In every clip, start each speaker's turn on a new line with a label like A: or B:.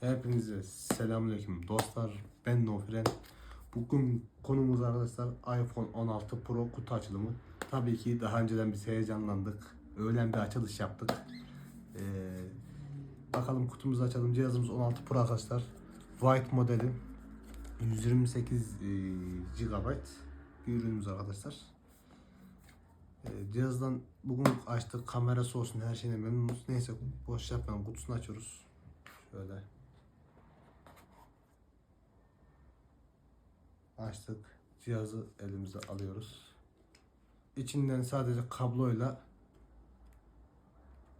A: Hepinize selamünaleyküm dostlar. Ben Nofren. Bugün konumuz arkadaşlar iPhone 16 Pro kutu açılımı. Tabii ki daha önceden biz heyecanlandık. Öğlen bir açılış yaptık. Ee, bakalım kutumuzu açalım. Cihazımız 16 Pro arkadaşlar. White modeli. 128 e, GB bir ürünümüz arkadaşlar. Ee, cihazdan bugün açtık. Kamerası olsun her şeyine memnunuz. Neyse boş yapmayalım. Kutusunu açıyoruz. Şöyle. Açtık. Cihazı elimize alıyoruz. İçinden sadece kabloyla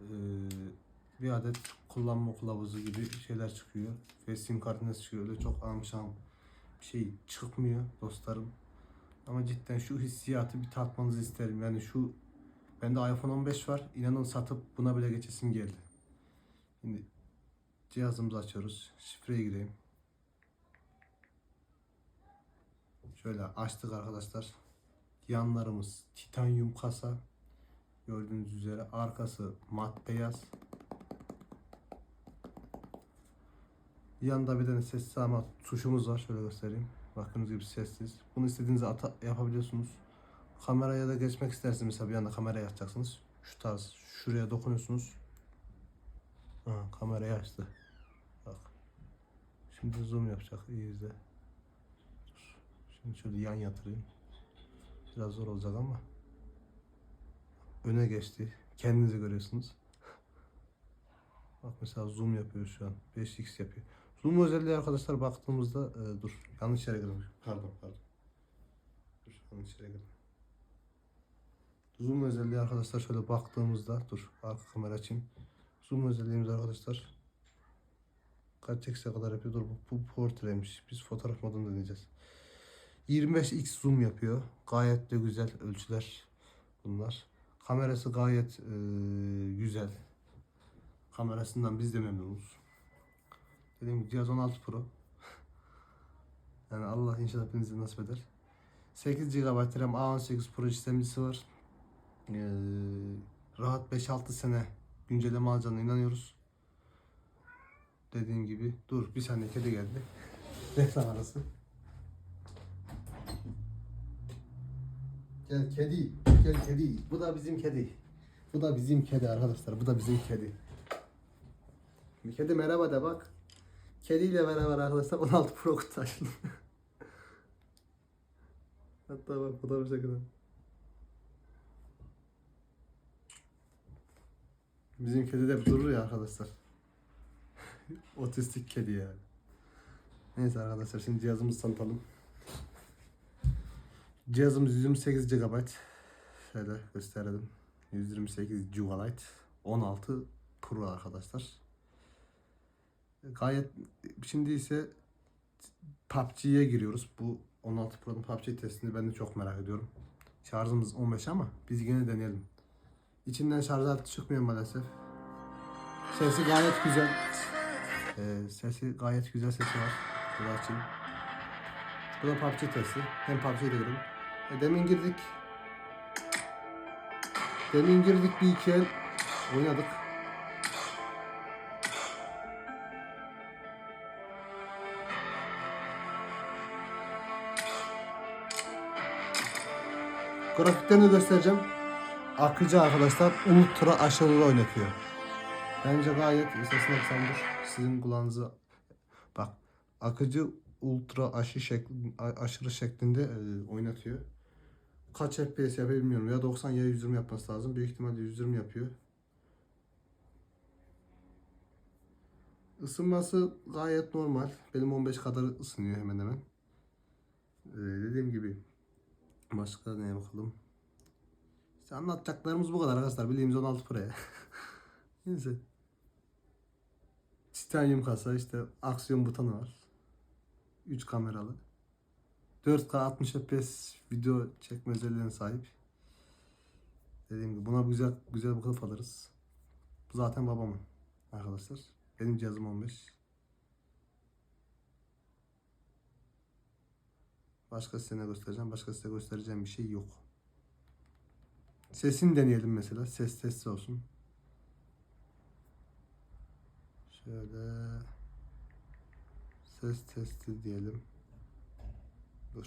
A: eee, bir adet kullanma kılavuzu gibi şeyler çıkıyor. Ve sim kartınız çıkıyor. Öyle çok amşam bir şey çıkmıyor dostlarım. Ama cidden şu hissiyatı bir tatmanızı isterim. Yani şu bende iPhone 15 var. İnanın satıp buna bile geçesim geldi. Şimdi cihazımızı açıyoruz. Şifreye gireyim. Şöyle açtık arkadaşlar. Yanlarımız titanyum kasa. Gördüğünüz üzere arkası mat beyaz. Yanında bir tane sessiz ama tuşumuz var. Şöyle göstereyim. Bakınız gibi sessiz. Bunu istediğiniz ata yapabiliyorsunuz. Kameraya da geçmek isterseniz mesela bir anda kameraya açacaksınız. Şu tarz şuraya dokunuyorsunuz. Ha, kamerayı açtı. Bak. Şimdi zoom yapacak. İyi izle. Şimdi şöyle yan yatırayım. Biraz zor olacak ama. Öne geçti. Kendinizi görüyorsunuz. Bak mesela zoom yapıyor şu an. 5x yapıyor. Zoom özelliği arkadaşlar baktığımızda e, dur yanlış yere girdim. Pardon pardon. Dur yanlış yere girdim. Zoom özelliği arkadaşlar şöyle baktığımızda dur arka kamera açayım. Zoom özelliğimiz arkadaşlar kaç x'e kadar yapıyor? Dur bu, bu portreymiş. Biz fotoğraf modunda deneyeceğiz. 25x zoom yapıyor. Gayet de güzel ölçüler bunlar. Kamerası gayet e, güzel. Kamerasından biz de memnunuz. Dediğim gibi cihaz 16 Pro. yani Allah inşallah hepinize nasip eder. 8 GB RAM A18 Pro işlemcisi var. Ee, rahat 5-6 sene güncelleme alacağına inanıyoruz. Dediğim gibi dur bir saniye kedi geldi. Reklam arası. Gel kedi, gel kedi. Bu da bizim kedi. Bu da bizim kedi arkadaşlar. Bu da bizim kedi. Bir kedi merhaba de bak. Kediyle beraber arkadaşlar 16 Pro kutu. Hatta bak fotoğraf çekelim. Bizim kedi de durur ya arkadaşlar. Otistik kedi yani. Neyse arkadaşlar şimdi cihazımızı tanıtalım. Cihazımız 128 GB. Şöyle gösterelim. 128 GB. 16 Pro arkadaşlar. Gayet şimdi ise PUBG'ye giriyoruz. Bu 16 Pro'nun PUBG testini ben de çok merak ediyorum. Şarjımız 15 ama biz yine deneyelim. İçinden şarj aleti çıkmıyor maalesef. Sesi gayet güzel. Ee, sesi gayet güzel sesi var. Bu da PUBG testi. Hem de girelim. E, demin girdik. Demin girdik bir iki el oynadık. Grafiklerini göstereceğim. Akıcı arkadaşlar ultra aşırı oynatıyor. Bence gayet sesini kısamdır. Sizin kulağınızı bak akıcı ultra aşı şekli, aşırı şeklinde e, oynatıyor. Kaç FPS yapıyor bilmiyorum. Ya 90 ya 120 yapması lazım. Büyük ihtimalle 120 yapıyor. Isınması gayet normal. Benim 15 kadar ısınıyor hemen hemen. Ee, dediğim gibi başka neye bakalım. İşte anlatacaklarımız bu kadar arkadaşlar. Bildiğimiz 16 Pro'ya. Neyse. Titanium kasa işte aksiyon butonu var. 3 kameralı. 4K 60 FPS video çekme özelliğine sahip. Dediğim gibi buna güzel güzel bir kılıf alırız. Bu zaten babamın arkadaşlar. Benim cihazım 15. Başka size ne göstereceğim? Başka size göstereceğim bir şey yok. Sesini deneyelim mesela. Ses testi olsun. Şöyle. Ses testi diyelim. Dur.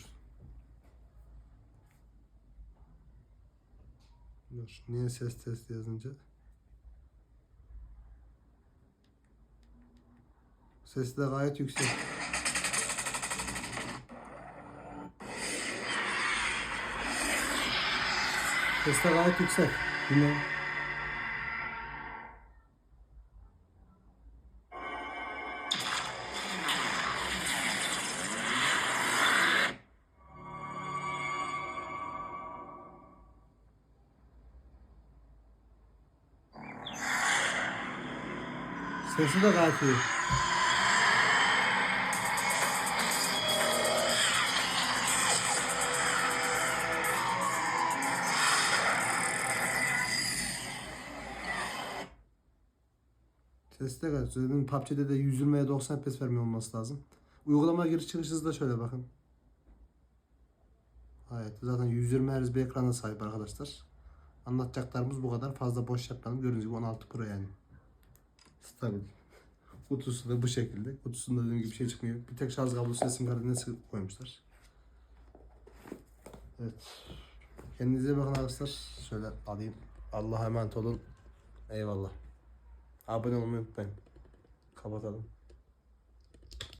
A: Dur. Niye ses testi yazınca? Sesi de gayet yüksek. Ses de gayet yüksek. Dinle. Sesi de gayet iyi. Sesi de gayet güzel. PUBG'de de 120'ye 90 FPS vermiyor olması lazım. Uygulama giriş çıkış hızı da şöyle bakın. Evet zaten 120 Hz bir ekrana sahip arkadaşlar. Anlatacaklarımız bu kadar. Fazla boş yapmayalım. Gördüğünüz gibi 16 Pro yani. Stabil. Kutusu da bu şekilde. Kutusunda dediğim gibi bir şey çıkmıyor. Bir tek şarj kablosu sim kartını koymuşlar. Evet. Kendinize bakın arkadaşlar. Şöyle alayım. Allah'a emanet olun. Eyvallah. Abone olmayı unutmayın. Kapatalım.